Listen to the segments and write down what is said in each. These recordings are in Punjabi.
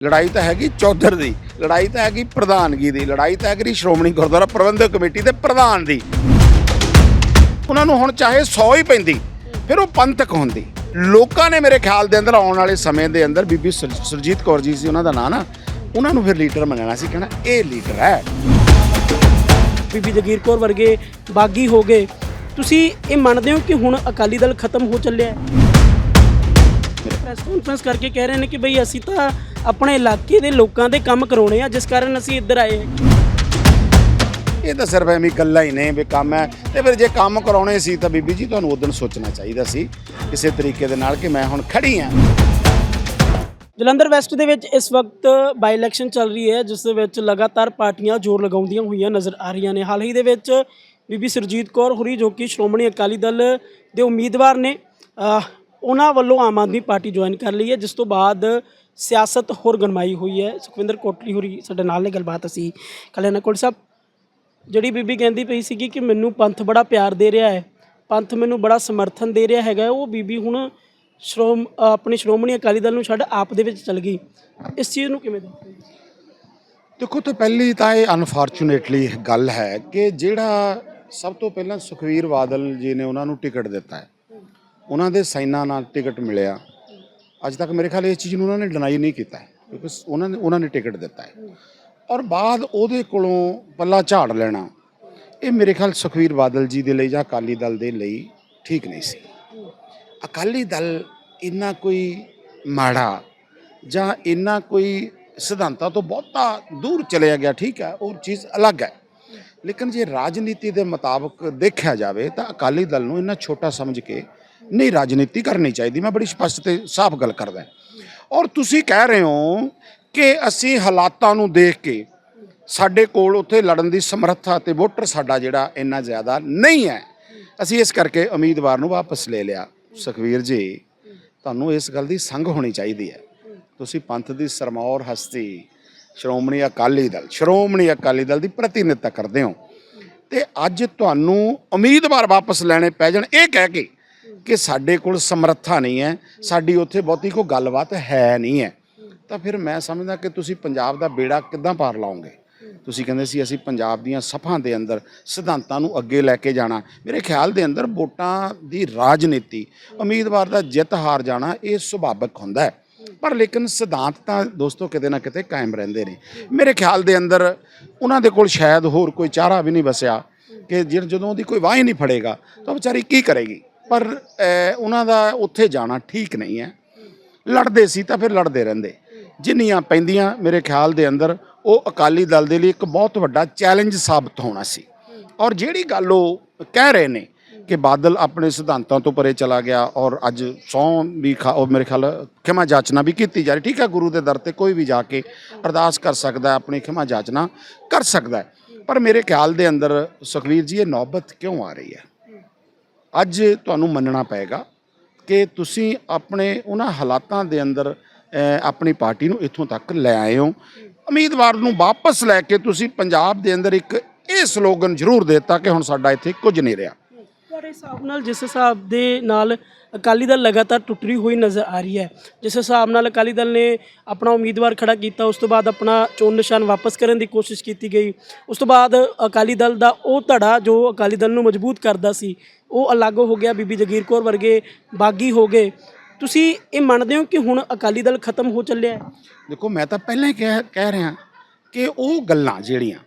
ਲੜਾਈ ਤਾਂ ਹੈਗੀ ਚੌਧਰ ਦੀ, ਲੜਾਈ ਤਾਂ ਹੈਗੀ ਪ੍ਰਧਾਨਗੀ ਦੀ, ਲੜਾਈ ਤਾਂ ਹੈਗੀ ਸ਼੍ਰੋਮਣੀ ਗੁਰਦੁਆਰਾ ਪ੍ਰਬੰਧਕ ਕਮੇਟੀ ਦੇ ਪ੍ਰਧਾਨ ਦੀ। ਉਹਨਾਂ ਨੂੰ ਹੁਣ ਚਾਹੇ 100 ਹੀ ਪੈਂਦੀ, ਫਿਰ ਉਹ ਪੰਥਕ ਹੁੰਦੀ। ਲੋਕਾਂ ਨੇ ਮੇਰੇ ਖਿਆਲ ਦੇ ਅੰਦਰ ਆਉਣ ਵਾਲੇ ਸਮੇਂ ਦੇ ਅੰਦਰ ਬੀਬੀ ਸੁਰ- ਸੁਰਜੀਤ ਕੌਰ ਜੀ ਸੀ ਉਹਨਾਂ ਦਾ ਨਾਂ ਨਾ, ਉਹਨਾਂ ਨੂੰ ਫਿਰ ਲੀਡਰ ਮੰਨਣਾ ਸੀ, ਕਹਿਣਾ ਇਹ ਲੀਡਰ ਹੈ। ਬੀਬੀ ਜਗੀਰ ਕੌਰ ਵਰਗੇ ਬਾਗੀ ਹੋ ਗਏ। ਤੁਸੀਂ ਇਹ ਮੰਨਦੇ ਹੋ ਕਿ ਹੁਣ ਅਕਾਲੀ ਦਲ ਖਤਮ ਹੋ ਚੱਲਿਆ ਹੈ? ਪ੍ਰੈਸ ਕਾਨਫਰੰਸ ਕਰਕੇ ਕਹਿ ਰਹੇ ਨੇ ਕਿ ਬਈ ਅਸੀਂ ਤਾਂ ਆਪਣੇ ਇਲਾਕੇ ਦੇ ਲੋਕਾਂ ਦੇ ਕੰਮ ਕਰਾਉਣੇ ਆ ਜਿਸ ਕਾਰਨ ਅਸੀਂ ਇੱਧਰ ਆਏ ਹਾਂ। ਇਹ ਤਾਂ ਸਿਰਫ ਐਵੇਂ ਗੱਲਾਂ ਹੀ ਨੇ ਵੀ ਕੰਮ ਹੈ। ਤੇ ਫਿਰ ਜੇ ਕੰਮ ਕਰਾਉਣੇ ਸੀ ਤਾਂ ਬੀਬੀ ਜੀ ਤੁਹਾਨੂੰ ਉਦੋਂ ਸੋਚਣਾ ਚਾਹੀਦਾ ਸੀ ਕਿਸੇ ਤਰੀਕੇ ਦੇ ਨਾਲ ਕਿ ਮੈਂ ਹੁਣ ਖੜੀ ਹਾਂ। ਜਲੰਧਰ ਵੈਸਟ ਦੇ ਵਿੱਚ ਇਸ ਵਕਤ ਬਾਈ ਇਲੈਕਸ਼ਨ ਚੱਲ ਰਹੀ ਹੈ ਜਿਸ ਦੇ ਵਿੱਚ ਲਗਾਤਾਰ ਪਾਰਟੀਆਂ ਜ਼ੋਰ ਲਗਾਉਂਦੀਆਂ ਹੋਈਆਂ ਨਜ਼ਰ ਆ ਰਹੀਆਂ ਨੇ। ਹਾਲ ਹੀ ਦੇ ਵਿੱਚ ਬੀਬੀ ਸੁਰਜੀਤ ਕੌਰ ਹੁਰੀ ਜੋ ਕਿ ਸ਼੍ਰੋਮਣੀ ਅਕਾਲੀ ਦਲ ਦੇ ਉਮੀਦਵਾਰ ਨੇ ਉਹਨਾਂ ਵੱਲੋਂ ਆਮ ਆਦਮੀ ਪਾਰਟੀ ਜੁਆਇਨ ਕਰ ਲਈ ਹੈ ਜਿਸ ਤੋਂ ਬਾਅਦ ਸਿਆਸਤ ਹੋਰ ਗਣਮਾਈ ਹੋਈ ਹੈ। ਸੁਖਵਿੰਦਰ ਕੋਟਲੀ ਹੋਰੀ ਸਾਡੇ ਨਾਲ ਨੇ, ਗੱਲਬਾਤ ਅਸੀਂ ਕਲਿਆਣਾ ਕੋਟ ਸਾਹਿਬ, ਜਿਹੜੀ ਬੀਬੀ ਕਹਿੰਦੀ ਪਈ ਸੀਗੀ ਕਿ ਮੈਨੂੰ ਪੰਥ ਬੜਾ ਪਿਆਰ ਦੇ ਰਿਹਾ ਹੈ, ਪੰਥ ਮੈਨੂੰ ਬੜਾ ਸਮਰਥਨ ਦੇ ਰਿਹਾ ਹੈਗਾ, ਉਹ ਬੀਬੀ ਹੁਣ ਸ਼੍ਰੋਮ, ਆਪਣੀ ਸ਼੍ਰੋਮਣੀ ਅਕਾਲੀ ਦਲ ਨੂੰ ਛੱਡ ਆਪ ਦੇ ਵਿੱਚ ਚਲ ਗਈ। ਇਸ ਚੀਜ਼ ਨੂੰ ਕਿਵੇਂ ਦੇਖਦੇ ਦੇਖੋ, ਤਾਂ ਪਹਿਲੀ ਤਾਂ ਇਹ ਅਨਫੋਰਚੂਨੇਟਲੀ ਗੱਲ ਹੈ ਕਿ ਜਿਹੜਾ ਸਭ ਤੋਂ ਪਹਿਲਾਂ ਸੁਖਵੀਰ ਬਾਦਲ ਜੀ ਨੇ ਉਹਨਾਂ ਨੂੰ ਟਿਕਟ ਦਿੱਤਾ ਹੈ। ਉਹਨਾਂ ਦੇ ਸਾਈਨਾਂ ਨਾਲ ਟਿਕਟ ਮਿਲਿਆ। ਅੱਜ ਤੱਕ ਮੇਰੇ ਖਿਆਲ ਇਹ ਚੀਜ਼ ਨੂੰ ਉਹਨਾਂ ਨੇ ਡਿਨਾਈ ਨਹੀਂ ਕੀਤਾ ਕਿਉਂਕਿ ਉਹਨਾਂ ਨੇ ਉਹਨਾਂ ਨੇ ਟਿਕਟ ਦਿੱਤਾ ਹੈ। ਔਰ ਬਾਅਦ ਉਹਦੇ ਕੋਲੋਂ ਪੱਲਾ ਝਾੜ ਲੈਣਾ, ਇਹ ਮੇਰੇ ਖਿਆਲ ਸੁਖਵੀਰ ਬਾਦਲ ਜੀ ਦੇ ਲਈ ਜਾਂ ਅਕਾਲੀ ਦਲ ਦੇ ਲਈ ਠੀਕ ਨਹੀਂ ਸੀ। ਅਕਾਲੀ ਦਲ ਇੰਨਾ ਕੋਈ ਮਾੜਾ ਜਾਂ ਇੰਨਾ ਕੋਈ ਸਿਧਾਂਤਾਂ ਤੋਂ ਬਹੁਤਾ ਦੂਰ ਚਲਿਆ ਗਿਆ, ਠੀਕ ਹੈ, ਉਹ ਚੀਜ਼ ਅਲੱਗ ਹੈ। ਲੇਕਿਨ ਜੇ ਰਾਜਨੀਤੀ ਦੇ ਮੁਤਾਬਕ ਦੇਖਿਆ ਜਾਵੇ ਤਾਂ ਅਕਾਲੀ ਦਲ ਨੂੰ ਇੰਨਾ ਛੋਟਾ ਸਮਝ ਕੇ ਨਹੀਂ, ਰਾਜਨੀਤੀ ਕਰਨੀ ਚਾਹੀਦੀ। ਮੈਂ ਬੜੀ ਸਪਸ਼ਟ ਤੇ ਸਾਫ਼ ਗੱਲ ਕਰਦਾ। ਔਰ ਤੁਸੀਂ ਕਹਿ ਰਹੇ ਹੋ ਕਿ ਅਸੀਂ ਹਾਲਾਤਾਂ ਨੂੰ ਦੇਖ ਕੇ ਸਾਡੇ ਕੋਲ ਉੱਥੇ ਲੜਨ ਦੀ ਸਮਰੱਥਾ ਤੇ ਵੋਟਰ ਸਾਡਾ ਜਿਹੜਾ ਇੰਨਾ ਜ਼ਿਆਦਾ ਨਹੀਂ ਹੈ। ਅਸੀਂ ਇਸ ਕਰਕੇ ਉਮੀਦਵਾਰ ਨੂੰ ਵਾਪਸ ਲੈ ਲਿਆ। ਸੁਖਵੀਰ ਜੀ, ਤੁਹਾਨੂੰ ਇਸ ਗੱਲ ਦੀ ਸੰਗ ਹੋਣੀ ਚਾਹੀਦੀ ਹੈ। ਤੁਸੀਂ ਪੰਥ ਦੀ ਸਰਮੌਰ ਹਸਤੀ ਸ਼੍ਰੋਮਣੀ ਅਕਾਲੀ ਦਲ, ਸ਼੍ਰੋਮਣੀ ਅਕਾਲੀ ਦਲ ਦੀ ਪ੍ਰਤੀਨਿਧਤਾ ਕਰਦੇ ਹੋ। ਤੇ ਅੱਜ ਤੁਹਾਨੂੰ ਉਮੀਦਵਾਰ ਵਾਪਸ ਲੈਣੇ ਪੈ ਜਾਣ, ਇਹ ਕਹਿ ਕੇ ਕਿ ਸਾਡੇ ਕੋਲ ਸਮਰੱਥਾ ਨਹੀਂ ਹੈ, ਸਾਡੀ ਉੱਥੇ ਬਹੁਤੀ ਕੋਈ ਗੱਲਬਾਤ ਹੈ ਨਹੀਂ ਹੈ। ਤਾਂ ਫਿਰ ਮੈਂ ਸਮਝਦਾ ਕਿ ਤੁਸੀਂ ਪੰਜਾਬ ਦਾ ਬੇੜਾ ਕਿੱਦਾਂ ਪਾਰ ਲਾਓਗੇ? ਤੁਸੀਂ ਕਹਿੰਦੇ ਸੀ ਅਸੀਂ ਪੰਜਾਬ ਦੀਆਂ ਸਫਾਂ ਦੇ ਅੰਦਰ ਸਿਧਾਂਤਾਂ ਨੂੰ ਅੱਗੇ ਲੈ ਕੇ ਜਾਣਾ। ਮੇਰੇ ਖਿਆਲ ਦੇ ਅੰਦਰ ਵੋਟਾਂ ਦੀ ਰਾਜਨੀਤੀ, ਉਮੀਦਵਾਰ ਦਾ ਜਿੱਤ ਹਾਰ ਜਾਣਾ, ਇਹ ਸੁਭਾਵਿਕ ਹੁੰਦਾ ਹੈ। ਪਰ ਲੇਕਿਨ ਸਿਧਾਂਤ ਤਾਂ ਦੋਸਤੋ ਕਿਤੇ ਨਾ ਕਿਤੇ ਕਾਇਮ ਰਹਿੰਦੇ ਨੇ। ਮੇਰੇ ਖਿਆਲ ਦੇ ਅੰਦਰ ਉਹਨਾਂ ਦੇ ਕੋਲ ਸ਼ਾਇਦ ਹੋਰ ਕੋਈ ਚਾਰਾ ਵੀ ਨਹੀਂ ਵਸਿਆ ਕਿ ਜਿ- ਜਦੋਂ ਉਹਦੀ ਕੋਈ ਵਾਹ ਹੀ ਨਹੀਂ ਫੜੇਗਾ, ਤਾਂ ਵਿਚਾਰੀ ਕੀ ਕਰੇਗੀ? ਪਰ ਉਹਨਾਂ ਦਾ ਉੱਥੇ ਜਾਣਾ ਠੀਕ ਨਹੀਂ ਹੈ। ਲੜਦੇ ਸੀ ਤਾਂ ਫਿਰ ਲੜਦੇ ਰਹਿੰਦੇ। ਜਿੰਨੀਆਂ ਪੈਂਦੀਆਂ ਮੇਰੇ ਖਿਆਲ ਦੇ ਅੰਦਰ, ਉਹ ਅਕਾਲੀ ਦਲ ਦੇ ਲਈ ਇੱਕ ਬਹੁਤ ਵੱਡਾ ਚੈਲੰਜ ਸਾਬਤ ਹੋਣਾ ਸੀ। ਔਰ ਜਿਹੜੀ ਗੱਲ ਉਹ ਕਹਿ ਰਹੇ ਨੇ ਕਿ ਬਾਦਲ ਆਪਣੇ ਸਿਧਾਂਤਾਂ ਤੋਂ ਪਰੇ ਚਲਾ ਗਿਆ ਔਰ ਅੱਜ ਸੌਂ ਵੀ ਖਾ- ਉਹ ਮੇਰੇ ਖਿਆਲ ਖਿਮਾ ਜਾਚਨਾ ਵੀ ਕੀਤੀ ਜਾ ਰਹੀ। ਠੀਕ ਹੈ, ਗੁਰੂ ਦੇ ਦਰ ਤੇ ਕੋਈ ਵੀ ਜਾ ਕੇ ਅਰਦਾਸ ਕਰ ਸਕਦਾ ਆਪਣੀ ਖਿਮਾ ਜਾਚਨਾ ਕਰ ਸਕਦਾ ਪਰ ਮੇਰੇ ਖਿਆਲ ਦੇ ਅੰਦਰ ਸੁਖਵੀਰ ਜੀ, ਇਹ ਨੌਬਤ ਕਿਉਂ ਆ ਰਹੀ ਹੈ? ਅੱਜ ਤੁਹਾਨੂੰ ਮੰਨਣਾ ਪਏਗਾ ਕਿ ਤੁਸੀਂ ਆਪਣੇ ਉਹਨਾਂ ਹਾਲਾਤਾਂ ਦੇ ਅੰਦਰ ਆਪਣੀ ਪਾਰਟੀ ਨੂੰ ਇੱਥੋਂ ਤੱਕ ਲੈ ਆਏ ਹੋ। ਉਮੀਦਵਾਰ ਨੂੰ ਵਾਪਸ ਲੈ ਕੇ ਤੁਸੀਂ ਪੰਜਾਬ ਦੇ ਅੰਦਰ ਇੱਕ ਇਹ ਸਲੋਗਨ ਜ਼ਰੂਰ ਦੇ ਦਿੱਤਾ ਕਿ ਹੁਣ ਸਾਡਾ ਇੱਥੇ ਕੁਝ ਨਹੀਂ ਰਿਹਾ। ਤੁਹਾਡੇ ਹਿਸਾਬ ਨਾਲ ਜਿਸ ਹਿਸਾਬ ਦੇ ਨਾਲ ਅਕਾਲੀ ਦਲ ਲਗਾਤਾਰ ਟੁੱਟਰੀ ਹੋਈ ਨਜ਼ਰ ਆ ਰਹੀ ਹੈ, ਜਿਸ ਹਿਸਾਬ ਨਾਲ ਅਕਾਲੀ ਦਲ ਨੇ ਆਪਣਾ ਉਮੀਦਵਾਰ ਖੜਾ ਕੀਤਾ, ਉਸ ਤੋਂ ਬਾਅਦ ਆਪਣਾ ਚੋਣ ਨਿਸ਼ਾਨ ਵਾਪਸ ਕਰਨ ਦੀ ਕੋਸ਼ਿਸ਼ ਕੀਤੀ ਗਈ, ਉਸ ਤੋਂ ਬਾਅਦ ਅਕਾਲੀ ਦਲ ਦਾ ਉਹ ਧੜਾ ਜੋ ਅਕਾਲੀ ਦਲ ਨੂੰ ਮਜ਼ਬੂਤ ਕਰਦਾ ਸੀ ਉਹ ਅਲੱਗ ਹੋ ਗਿਆ, ਬੀਬੀ ਜਗੀਰ ਕੌਰ ਵਰਗੇ ਬਾਗੀ ਹੋ ਗਏ। ਤੁਸੀਂ ਇਹ ਮੰਨਦੇ ਹੋ ਕਿ ਹੁਣ ਅਕਾਲੀ ਦਲ ਖਤਮ ਹੋ ਚੱਲਿਆ ਹੈ? ਦੇਖੋ, ਮੈਂ ਤਾਂ ਪਹਿਲਾਂ ਹੀ ਕਹਿ ਕਹਿ ਰਿਹਾ ਕਿ ਉਹ ਗੱਲਾਂ ਜਿਹੜੀਆਂ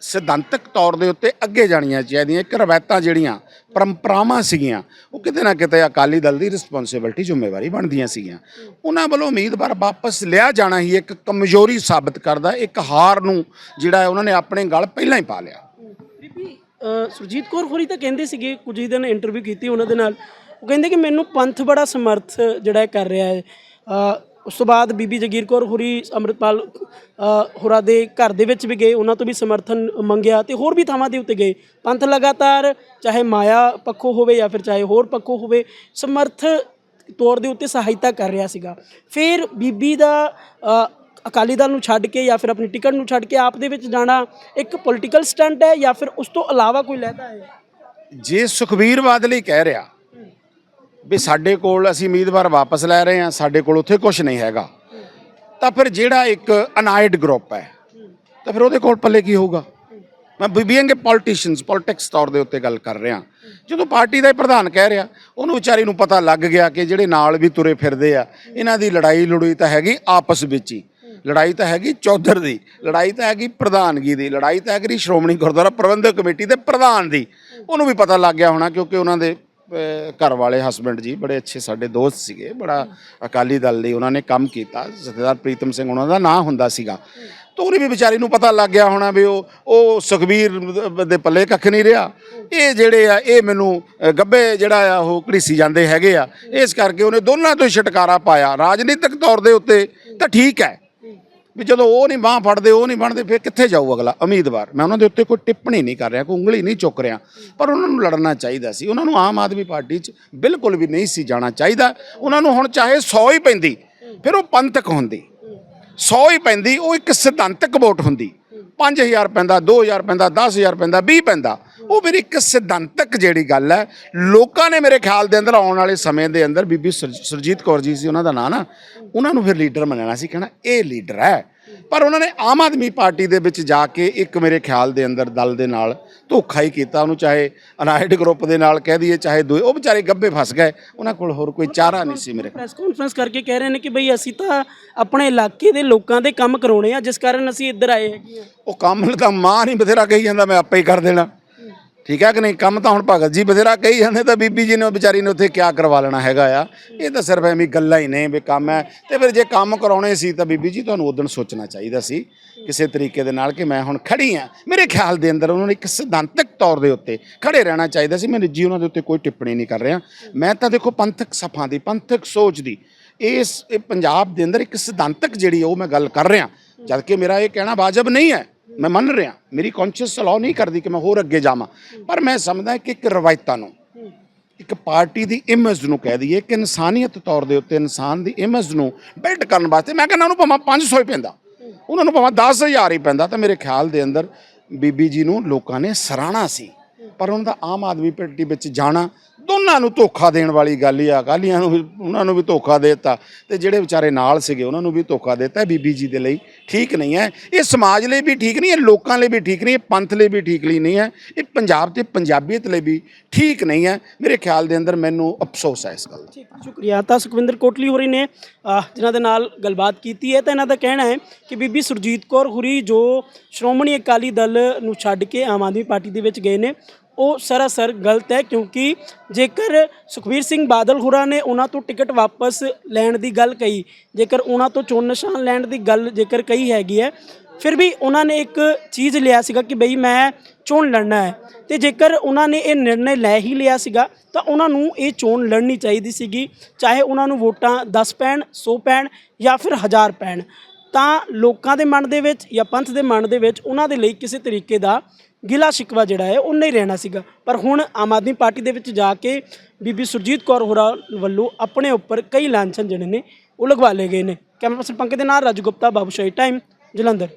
ਸਿਧਾਂਤਕ ਤੌਰ ਦੇ ਉੱਤੇ ਅੱਗੇ ਜਾਣੀਆਂ ਚਾਹੀਦੀਆਂ, ਇੱਕ ਰਵਾਇਤਾਂ ਜਿਹੜੀਆਂ, ਪਰੰਪਰਾਵਾਂ ਸੀਗੀਆਂ, ਉਹ ਕਿਤੇ ਨਾ ਕਿਤੇ ਅਕਾਲੀ ਦਲ ਦੀ ਰਿਸਪੌਂਸਿਬਿਲਟੀ ਜ਼ਿੰਮੇਵਾਰੀ ਬਣਦੀਆਂ ਸੀਗੀਆਂ। ਉਹਨਾਂ ਵੱਲੋਂ ਉਮੀਦਵਾਰ ਵਾਪਸ ਲਿਆ ਜਾਣਾ ਹੀ ਇੱਕ ਕਮਜ਼ੋਰੀ ਸਾਬਤ ਕਰਦਾ, ਇੱਕ ਹਾਰ ਨੂੰ ਜਿਹੜਾ ਉਹਨਾਂ ਨੇ ਆਪਣੇ ਗਲ ਪਹਿਲਾਂ ਹੀ ਪਾ ਲਿਆ। ਸੁਰਜੀਤ ਕੌਰ ਹੋਰੀ ਤਾਂ ਕਹਿੰਦੇ ਸੀਗੇ ਕੁਝ ਹੀ ਦਿਨ ਇੰਟਰਵਿਊ ਕੀਤੀ ਉਹਨਾਂ ਦੇ ਨਾਲ। ਉਹ ਕਹਿੰਦੇ ਕਿ ਮੈਨੂੰ ਪੰਥ ਬੜਾ ਸਮਰਥ ਜਿਹੜਾ ਹੈ ਕਰ ਰਿਹਾ ਹੈ। ਉਸ ਤੋਂ ਬਾਅਦ ਬੀਬੀ ਜਗੀਰ ਕੌਰ ਹੋਰੀ ਅੰਮ੍ਰਿਤਪਾਲ ਅ, ਹੋਰਾਂ ਦੇ ਘਰ ਦੇ ਵਿੱਚ ਵੀ ਗਏ ਉਹਨਾਂ ਤੋਂ ਵੀ ਸਮਰਥਨ ਮੰਗਿਆ ਤੇ ਹੋਰ ਵੀ ਥਾਵਾਂ ਦੇ ਉੱਤੇ ਗਏ। ਪੰਥ ਲਗਾਤਾਰ ਚਾਹੇ ਮਾਇਆ ਪੱਖੋਂ ਹੋਵੇ ਜਾਂ ਫਿਰ ਚਾਹੇ ਹੋਰ ਪੱਖੋਂ ਹੋਵੇ ਸਮਰਥ ਤੌਰ ਦੇ ਉੱਤੇ ਸਹਾਇਤਾ ਕਰ ਰਿਹਾ ਸੀਗਾ। ਫਿਰ ਬੀਬੀ ਦਾ ਅਕਾਲੀ ਦਲ ਨੂੰ ਛੱਡ ਕੇ ਜਾਂ ਫਿਰ ਆਪਣੀ ਟਿਕਟ ਨੂੰ ਛੱਡ ਕੇ ਆਪ ਦੇ ਵਿੱਚ ਜਾਣਾ ਇੱਕ ਪੋਲੀਟੀਕਲ ਸਟੰਟ ਹੈ ਜਾਂ ਫਿਰ ਉਸ ਤੋਂ ਇਲਾਵਾ ਕੋਈ ਲੈਦਾ ਹੈ? ਜੇ ਸੁਖਬੀਰ ਬਾਦਲ ਹੀ ਕਹਿ ਰਿਹਾ ਵੀ ਸਾਡੇ ਕੋਲ ਅਸੀਂ ਉਮੀਦਵਾਰ ਵਾਪਸ ਲੈ ਰਹੇ ਹਾਂ, ਸਾਡੇ ਕੋਲ ਉੱਥੇ ਕੁਝ ਨਹੀਂ ਹੈਗਾ, ਤਾਂ ਫਿਰ ਜਿਹੜਾ ਇੱਕ ਅਨਾਇਡ ਗਰੁੱਪ ਹੈ, ਤਾਂ ਫਿਰ ਉਹਦੇ ਕੋਲ ਪੱਲੇ ਕੀ ਹੋਊਗਾ? ਮੈਂ ਬੀਬੀਐਂਗੇ ਪੋਲੀਟੀਸ਼ੀਅਨਸ ਪੋਲਿਟਿਕਸ ਤੌਰ ਦੇ ਉੱਤੇ ਗੱਲ ਕਰ ਰਿਹਾ। ਜਦੋਂ ਪਾਰਟੀ ਦਾ ਹੀ ਪ੍ਰਧਾਨ ਕਹਿ ਰਿਹਾ, ਉਹਨੂੰ ਵਿਚਾਰੀ ਨੂੰ ਪਤਾ ਲੱਗ ਗਿਆ ਕਿ ਜਿਹੜੇ ਨਾਲ ਵੀ ਤੁਰੇ ਫਿਰਦੇ ਆ, ਇਹਨਾਂ ਦੀ ਲੜਾਈ ਲੜੂਈ ਤਾਂ ਹੈਗੀ ਆਪਸ ਵਿੱਚ ਹੀ। ਲੜਾਈ ਤਾਂ ਹੈਗੀ ਚੌਧਰ ਦੀ ਲੜਾਈ ਤਾਂ ਹੈਗੀ ਪ੍ਰਧਾਨਗੀ ਦੀ ਲੜਾਈ ਤਾਂ ਹੈਗੀ ਸ਼੍ਰੋਮਣੀ ਗੁਰਦੁਆਰਾ ਪ੍ਰਬੰਧਕ ਕਮੇਟੀ ਦੇ ਪ੍ਰਧਾਨ ਦੀ। ਉਹਨੂੰ ਵੀ ਪਤਾ ਲੱਗ ਗਿਆ ਹੋਣਾ ਕਿਉਂਕਿ ਉਹਨਾਂ ਦੇ ਘਰ ਵਾਲੇ ਹਸਬੰਡ ਜੀ ਬੜੇ ਅੱਛੇ ਸਾਡੇ ਦੋਸਤ ਸੀਗੇ ਬੜਾ ਅਕਾਲੀ ਦਲ ਲਈ ਉਹਨਾਂ ਨੇ ਕੰਮ ਕੀਤਾ ਜਥੇਦਾਰ ਪ੍ਰੀਤਮ ਸਿੰਘ ਉਹਨਾਂ ਦਾ ਨਾਂ ਹੁੰਦਾ ਸੀਗਾ। ਤਾਂ ਉਹਨੇ ਵੀ ਵਿਚਾਰੀ ਨੂੰ ਪਤਾ ਲੱਗ ਗਿਆ ਹੋਣਾ ਵੀ ਉਹ ਉਹ ਸੁਖਬੀਰ ਦੇ ਪੱਲੇ ਕੱਖ ਨਹੀਂ ਰਿਹਾ। ਇਹ ਜਿਹੜੇ ਆ ਇਹ ਮੈਨੂੰ ਅ, ਗੱਬੇ ਜਿਹੜਾ ਆ ਉਹ ਘੜੀਸੀ ਜਾਂਦੇ ਹੈਗੇ ਆ। ਇਸ ਕਰਕੇ ਉਹਨੇ ਦੋਨਾਂ ਤੋਂ ਹੀ ਛਟਕਾਰਾ ਪਾਇਆ। ਰਾਜਨੀਤਿਕ ਤੌਰ ਦੇ ਉੱਤੇ ਤਾਂ ਠੀਕ ਹੈ। ਵੀ ਜਦੋਂ ਉਹ ਨਹੀਂ ਬਾਹ ਫੜਦੇ, ਉਹ ਨਹੀਂ ਬਣਦੇ, ਫਿਰ ਕਿੱਥੇ ਜਾਊ ਅਗਲਾ? ਉਮੀਦਵਾਰ। ਮੈਂ ਉਹਨਾਂ ਦੇ ਉੱਤੇ ਕੋਈ ਟਿੱਪਣੀ ਨਹੀਂ ਕਰ ਰਿਹਾ, ਕੋਈ ਉਂਗਲੀ ਨਹੀਂ ਚੁੱਕ ਰਿਹਾ। ਪਰ ਉਹਨਾਂ ਨੂੰ ਲੜਨਾ ਚਾਹੀਦਾ ਸੀ। ਉਹਨਾਂ ਨੂੰ ਆਮ ਆਦਮੀ ਪਾਰਟੀ 'ਚ ਬਿਲਕੁਲ ਵੀ ਨਹੀਂ ਸੀ ਜਾਣਾ ਚਾਹੀਦਾ। ਉਹਨਾਂ ਨੂੰ ਹੁਣ ਚਾਹੇ 100 ਹੀ ਪੈਂਦੀ, ਫਿਰ ਉਹ ਪੰਥਕ ਹੁੰਦੀ। 100 ਹੀ ਪੈਂਦੀ, ਉਹ ਇੱਕ ਸਿਧਾਂਤਕ ਵੋਟ ਹੁੰਦੀ। 5000 ਪੈਂਦਾ 2000 ਪੈਂਦਾ 10000 ਪੈਂਦਾ 20 ਪੈਂਦਾ। ਉਹ ਫਿਰ ਇੱਕ ਸਿਧਾਂਤਕ ਜਿਹੜੀ ਗੱਲ ਹੈ ਲੋਕਾਂ ਨੇ ਮੇਰੇ ਖਿਆਲ ਦੇ ਅੰਦਰ ਆਉਣ ਵਾਲੇ ਸਮੇਂ ਦੇ ਅੰਦਰ ਬੀਬੀ ਸੁਰ- ਸੁਰਜੀਤ ਕੌਰ ਜੀ ਸੀ ਉਹਨਾਂ ਦਾ ਨਾਂ ਨਾ ਉਹਨਾਂ ਨੂੰ ਫਿਰ ਲੀਡਰ ਮੰਨਣਾ ਸੀ ਕਹਿਣਾ ਇਹ ਲੀਡਰ ਹੈ। ਪਰ ਉਹਨਾਂ ਨੇ ਆਮ ਆਦਮੀ ਪਾਰਟੀ ਦੇ ਵਿੱਚ ਜਾ ਕੇ ਇੱਕ ਮੇਰੇ ਖਿਆਲ ਦੇ ਅੰਦਰ ਦਲ ਦੇ ਨਾਲ ਧੋਖਾ ਹੀ ਕੀਤਾ ਉਹਨੂੰ ਚਾਹੇ ਅਨਾਇਡ ਗਰੁੱਪ ਦੇ ਨਾਲ ਕਹਿ ਦਈਏ ਚਾਹੇ ਦੂਏ ਉਹ ਵਿਚਾਰੇ ਗੱਬੇ ਫਸ ਗਏ ਉਹਨਾਂ ਕੋਲ ਹੋਰ ਕੋਈ ਚਾਰਾ ਨਹੀਂ ਸੀ ਮੇਰੇ ਪ੍ਰੈਸ ਕਾਨਫਰੰਸ ਕਰਕੇ ਕਹਿ ਰਹੇ ਨੇ ਕਿ ਬਈ ਅਸੀਂ ਤਾਂ ਆਪਣੇ ਇਲਾਕੇ ਦੇ ਲੋਕਾਂ ਦੇ ਕੰਮ ਕਰਾਉਣੇ ਆ ਜਿਸ ਕਾਰਨ ਅਸੀਂ ਇੱਧਰ ਆਏ ਹੈਗੇ ਆ। ਉਹ ਕੰਮ ਤਾਂ ਮਾਂ ਨਹੀਂ ਬਥੇਰਾ ਕਹੀ ਜਾਂਦਾ ਮੈਂ ਆਪੇ ਹੀ ਕਰ ਦੇਣਾ। ਠੀਕ ਹੈ ਕਿ ਨਹੀਂ? ਕੰਮ ਤਾਂ ਹੁਣ ਭਗਤ ਜੀ ਬਥੇਰਾ ਕਹੀ ਜਾਂਦੇ, ਤਾਂ ਬੀਬੀ ਜੀ ਨੇ ਉਹ ਵਿਚਾਰੀ ਨੇ ਉੱਥੇ ਕਿਆ ਕਰਵਾ ਲੈਣਾ ਹੈਗਾ ਆ। ਇਹ ਤਾਂ ਸਿਰਫ ਐਵੇਂ ਗੱਲਾਂ ਹੀ ਨੇ ਵੀ ਕੰਮ ਹੈ। ਤੇ ਫਿਰ ਜੇ ਕੰਮ ਕਰਾਉਣੇ ਸੀ ਤਾਂ ਬੀਬੀ ਜੀ ਤੁਹਾਨੂੰ ਉਦੋਂ ਸੋਚਣਾ ਚਾਹੀਦਾ ਸੀ ਕਿਸੇ ਤਰੀਕੇ ਦੇ ਨਾਲ ਕਿ ਮੈਂ ਹੁਣ ਖੜੀ ਆ ਮੇਰੇ ਖਿਆਲ ਦੇ ਅੰਦਰ ਉਹਨਾਂ ਨੇ ਇੱਕ ਸਿਧਾਂਤਕ ਤੌਰ ਦੇ ਉੱਤੇ ਖੜੇ ਰਹਿਣਾ ਚਾਹੀਦਾ ਸੀ। ਮੈਂ ਨਿੱਜੀ ਉਹਨਾਂ ਦੇ ਉੱਤੇ ਕੋਈ ਟਿੱਪਣੀ ਨਹੀਂ ਕਰ ਰਿਹਾ। ਮੈਂ ਤਾਂ ਦੇਖੋ ਪੰਥਕ ਸਫਾਂ ਦੀ, ਪੰਥਕ ਸੋਚ ਦੀ, ਇਸ ਇਹ ਪੰਜਾਬ ਦੇ ਅੰਦਰ ਇੱਕ ਸਿਧਾਂਤਕ ਜਿਹੜੀ ਉਹ ਮੈਂ ਗੱਲ ਕਰ ਰਿਹਾ। ਜਦਕਿ ਮੇਰਾ ਇਹ ਕਹਿਣਾ ਵਾਜਬ ਨਹੀਂ ਹੈ। ਮੈਂ ਮੰਨ ਰਿਹਾ, ਮੇਰੀ ਕੌਨਸ਼ੀਅਸ ਅਲਾਉ ਨਹੀਂ ਕਰਦੀ ਕਿ ਮੈਂ ਹੋਰ ਅੱਗੇ ਜਾਵਾਂ। ਪਰ ਮੈਂ ਸਮਝਦਾ ਕਿ ਇੱਕ ਰਵਾਇਤਾਂ ਨੂੰ, ਇੱਕ ਪਾਰਟੀ ਦੀ ਇਮੇਜ ਨੂੰ ਕਹਿ ਦਈਏ ਕਿ ਇਨਸਾਨੀਅਤ ਤੌਰ ਦੇ ਉੱਤੇ ਇਨਸਾਨ ਦੀ ਇਮੇਜ ਨੂੰ ਬਿਲਡ ਕਰਨ ਵਾਸਤੇ, ਮੈਂ ਕਹਿੰਦਾ ਉਹਨੂੰ ਭਾਵੇਂ 500 ਹੀ ਪੈਂਦਾ, ਉਹਨਾਂ ਨੂੰ ਭਾਵੇਂ 10000 ਹੀ ਪੈਂਦਾ, ਤਾਂ ਮੇਰੇ ਖਿਆਲ ਦੇ ਅੰਦਰ ਬੀਬੀ ਜੀ ਨੂੰ ਲੋਕਾਂ ਨੇ ਸਰਾਣਾ ਸੀ। ਪਰ ਉਹਨਾਂ ਦਾ ਆਮ ਆਦਮੀ ਪਾਰਟੀ ਵਿੱਚ ਜਾਣਾ ਦੋਨਾਂ ਨੂੰ ਧੋਖਾ ਦੇਣ ਵਾਲੀ ਗੱਲ ਹੀ ਆ। ਅਕਾਲੀਆਂ ਨੂੰ ਵੀ, ਉਹਨਾਂ ਨੂੰ ਵੀ ਧੋਖਾ ਦੇ ਦਿੱਤਾ ਤੇ ਜਿਹੜੇ ਵਿਚਾਰੇ ਨਾਲ ਸੀਗੇ, ਉਹਨਾਂ ਨੂੰ ਵੀ ਧੋਖਾ ਦੇ ਦਿੱਤਾ ਬੀਬੀ ਜੀ ਦੇ ਲਈ। ਠੀਕ ਨਹੀਂ ਹੈ। ਇਹ ਸਮਾਜ ਲਈ ਵੀ ਠੀਕ ਨਹੀਂ ਹੈ, ਲੋਕਾਂ ਲਈ ਵੀ ਠੀਕ ਨਹੀਂ ਹੈ, ਪੰਥ ਲਈ ਵੀ ਠੀਕ ਲਈ ਨਹੀਂ ਹੈ। ਇਹ ਪੰਜਾਬ ਤੇ ਪੰਜਾਬੀਅਤ ਲਈ ਵੀ ਠੀਕ ਨਹੀਂ ਹੈ। ਮੇਰੇ ਖਿਆਲ ਦੇ ਅੰਦਰ ਮੈਨੂੰ ਅਫਸੋਸ ਹੈ ਇਸ ਗੱਲ ਦਾ। ਸ਼ੁਕਰੀਆ। ਤਾਂ ਸੁਖਵਿੰਦਰ ਕੋਟਲੀ ਹੋਰੀ ਨੇ ਜਿਨ੍ਹਾਂ ਦੇ ਨਾਲ ਗੱਲਬਾਤ ਕੀਤੀ ਹੈ, ਤਾਂ ਇਹਨਾਂ ਦਾ ਕਹਿਣਾ ਹੈ ਕਿ ਬੀਬੀ ਸੁਰਜੀਤ ਕੌਰ ਹੁਰੀ ਜੋ ਸ਼੍ਰੋਮਣੀ ਅਕਾਲੀ ਦਲ ਨੂੰ ਛੱਡ ਕੇ ਆਮ ਆਦਮੀ ਪਾਰਟੀ ਦੇ ਵਿੱਚ ਗਏ ਨੇ ਉਹ ਸਰਾਸਰ ਗਲਤ ਹੈ ਕਿਉਂਕਿ ਜੇਕਰ ਸੁਖਵੀਰ ਸਿੰਘ ਬਾਦਲ ਹੋਰਾਂ ਨੇ ਉਹਨਾਂ ਤੋਂ ਟਿਕਟ ਵਾਪਸ ਲੈਣ ਦੀ ਗੱਲ ਕਹੀ, ਜੇਕਰ ਉਹਨਾਂ ਤੋਂ ਚੋਣ ਨਿਸ਼ਾਨ ਲੈਣ ਦੀ ਗੱਲ ਜੇਕਰ ਕਹੀ ਹੈਗੀ ਹੈ, ਫਿਰ ਵੀ ਉਹਨਾਂ ਨੇ ਇੱਕ ਚੀਜ਼ ਲਿਆ ਸੀਗਾ ਕਿ ਬਈ ਮੈਂ ਚੋਣ ਲੜਨਾ ਹੈ। ਤੇ ਜੇਕਰ ਉਹਨਾਂ ਨੇ ਇਹ ਨਿਰਣੇ ਲੈ ਹੀ ਲਿਆ ਸੀਗਾ, ਤਾਂ ਉਹਨਾਂ ਨੂੰ ਇਹ ਚੋਣ ਲੜਨੀ ਚਾਹੀਦੀ ਸੀਗੀ, ਚਾਹੇ ਉਹਨਾਂ ਨੂੰ ਵੋਟਾਂ 10 ਪੈਣ 100 ਪੈਣ ਜਾਂ ਫਿਰ 1000 ਪੈਣ। ਤਾਂ ਲੋਕਾਂ ਦੇ ਮਨ ਦੇ ਵਿੱਚ ਜਾਂ ਪੰਥ ਦੇ ਮਨ ਦੇ ਵਿੱਚ ਉਹਨਾਂ ਦੇ ਲਈ ਕਿਸੇ ਤਰੀਕੇ ਦਾ ਗਿਲਾ ਸ਼ਿਕਵਾ ਜਿਹੜਾ ਹੈ, ਉਹ ਨਹੀਂ ਰਹਿਣਾ ਸੀਗਾ। ਪਰ ਹੁਣ ਆਮ ਆਦਮੀ ਪਾਰਟੀ ਦੇ ਵਿੱਚ ਜਾ ਕੇ ਬੀਬੀ ਸੁਰਜੀਤ ਕੌਰ ਹੋਰਾਂ ਵੱਲੋਂ ਆਪਣੇ ਉੱਪਰ ਕਈ ਲਾਂਛਨ ਜਿਹੜੇ ਨੇ, ਉਹ ਲਗਵਾ ਲਏ ਗਏ ਨੇ। ਕੈਮਰਾ ਪਰਸਨ ਪੰਕਜ ਦੇ ਨਾਲ ਰਾਜੂ ਗੁਪਤਾ ਬਾਬੂਸ਼ਾਹੀ ਟਾਈਮ ਜਲੰਧਰ।